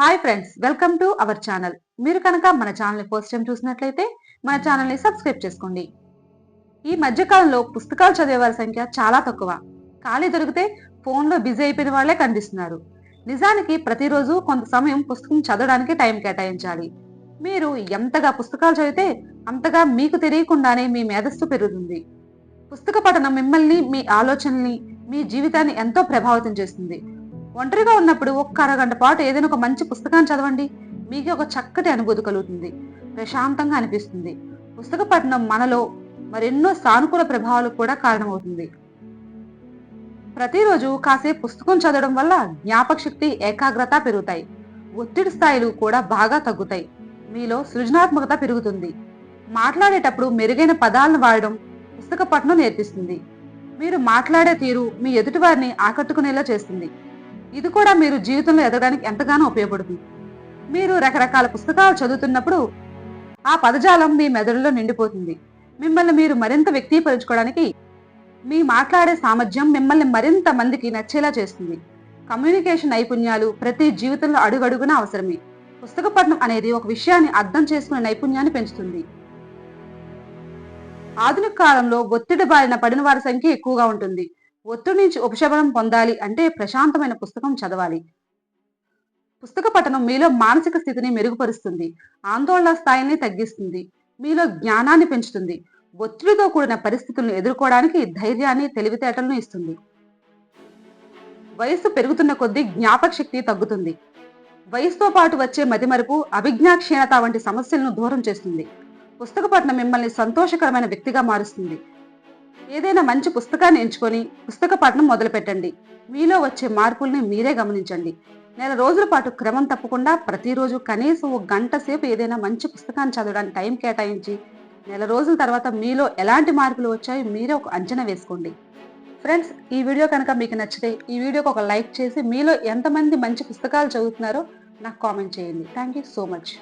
Hi friends welcome to our channel మీరు కనుక మన ఛానల్ని ఫస్ట్ టైం చూసినట్లయితే మన ఛానల్ని సబ్స్క్రైబ్ చేసుకోండి. ఈ మధ్యకాలంలో పుస్తకాలు చదివే వారి సంఖ్య చాలా తక్కువ. ఖాళీ దొరికితే ఫోన్లో బిజీ అయిపోయిన వాళ్ళే కనిపిస్తున్నారు. నిజానికి ప్రతిరోజు కొంత సమయం పుస్తకం చదవడానికి టైం కేటాయించాలి. మీరు ఎంతగా పుస్తకాలు చదివితే అంతగా మీకు తెలియకుండానే మీ మేధస్సు పెరుగుతుంది. పుస్తక పఠనం మిమ్మల్ని మీ ఆలోచనల్ని మీ జీవితాన్ని ఎంతో ప్రభావితం చేస్తుంది. ఒంటరిగా ఉన్నప్పుడు ఒక్క అరగంట పాటు ఏదైనా ఒక మంచి పుస్తకాన్ని చదవండి. మీకు ఒక చక్కటి అనుభూతి కలుగుతుంది. ప్రశాంతంగా అనిపిస్తుంది. పుస్తక పఠనం మనలో మరెన్నో సానుకూల ప్రభావాలు కూడా కారణమవుతుంది. ప్రతిరోజు కాసేపు పుస్తకం చదవడం వల్ల జ్ఞాపక శక్తి ఏకాగ్రత పెరుగుతాయి. ఒత్తిడి స్థాయిలు కూడా బాగా తగ్గుతాయి. మీలో సృజనాత్మకత పెరుగుతుంది. మాట్లాడేటప్పుడు మెరుగైన పదాలను వాడడం పుస్తక పఠనం నేర్పిస్తుంది. మీరు మాట్లాడే తీరు మీ ఎదుటివారిని ఆకట్టుకునేలా చేస్తుంది. ఇది కూడా మీరు జీవితంలో ఎదగడానికి ఎంతగానో ఉపయోగపడుతుంది. మీరు రకరకాల పుస్తకాలు చదువుతున్నప్పుడు ఆ పదజాలం మీ మెదడులో నిండిపోతుంది. మిమ్మల్ని మీరు మరింత వ్యక్తీకరించుకోవడానికి మీ మాట్లాడే సామర్థ్యం మిమ్మల్ని మరింత మందికి నచ్చేలా చేస్తుంది. కమ్యూనికేషన్ నైపుణ్యాలు ప్రతి జీవితంలో అడుగడుగున అవసరమే. పుస్తక పఠనం అనేది ఒక విషయాన్ని అర్థం చేసుకునే నైపుణ్యాన్ని పెంచుతుంది. ఆధునిక కాలంలో ఒత్తిడి బారిన పడిన వారి సంఖ్య ఎక్కువగా ఉంటుంది. ఒత్తిడి నుంచి ఉపశమనం పొందాలి అంటే ప్రశాంతమైన పుస్తకం చదవాలి. పుస్తక పఠనం మీలో మానసిక స్థితిని మెరుగుపరుస్తుంది. ఆందోళన స్థాయిని తగ్గిస్తుంది. మీలో జ్ఞానాన్ని పెంచుతుంది. ఒత్తిడితో కూడిన పరిస్థితులను ఎదుర్కోవడానికి ధైర్యాన్ని తెలివితేటలను ఇస్తుంది. వయస్సు పెరుగుతున్న కొద్దీ జ్ఞాపక శక్తి తగ్గుతుంది. వయసుతో పాటు వచ్చే మతిమరుపు అభిజ్ఞా క్షీణత వంటి సమస్యలను దూరం చేస్తుంది. పుస్తక పఠనం మిమ్మల్ని సంతోషకరమైన వ్యక్తిగా మారుస్తుంది. ఏదైనా మంచి పుస్తకాన్ని ఎంచుకొని పుస్తక పఠనం మొదలుపెట్టండి. మీలో వచ్చే మార్పుల్ని మీరే గమనించండి. నెల రోజుల పాటు క్రమం తప్పకుండా ప్రతిరోజు కనీసం ఒక గంట సేపు ఏదైనా మంచి పుస్తకాన్ని చదవడానికి టైం కేటాయించి నెల రోజుల తర్వాత మీలో ఎలాంటి మార్పులు వచ్చాయో మీరే ఒక అంచనా వేసుకోండి. ఫ్రెండ్స్ ఈ వీడియో కనుక మీకు నచ్చితే ఈ వీడియోకి ఒక లైక్ చేసి మీలో ఎంతమంది మంచి పుస్తకాలు చదువుతున్నారో నాకు కామెంట్ చేయండి. Thank you so much.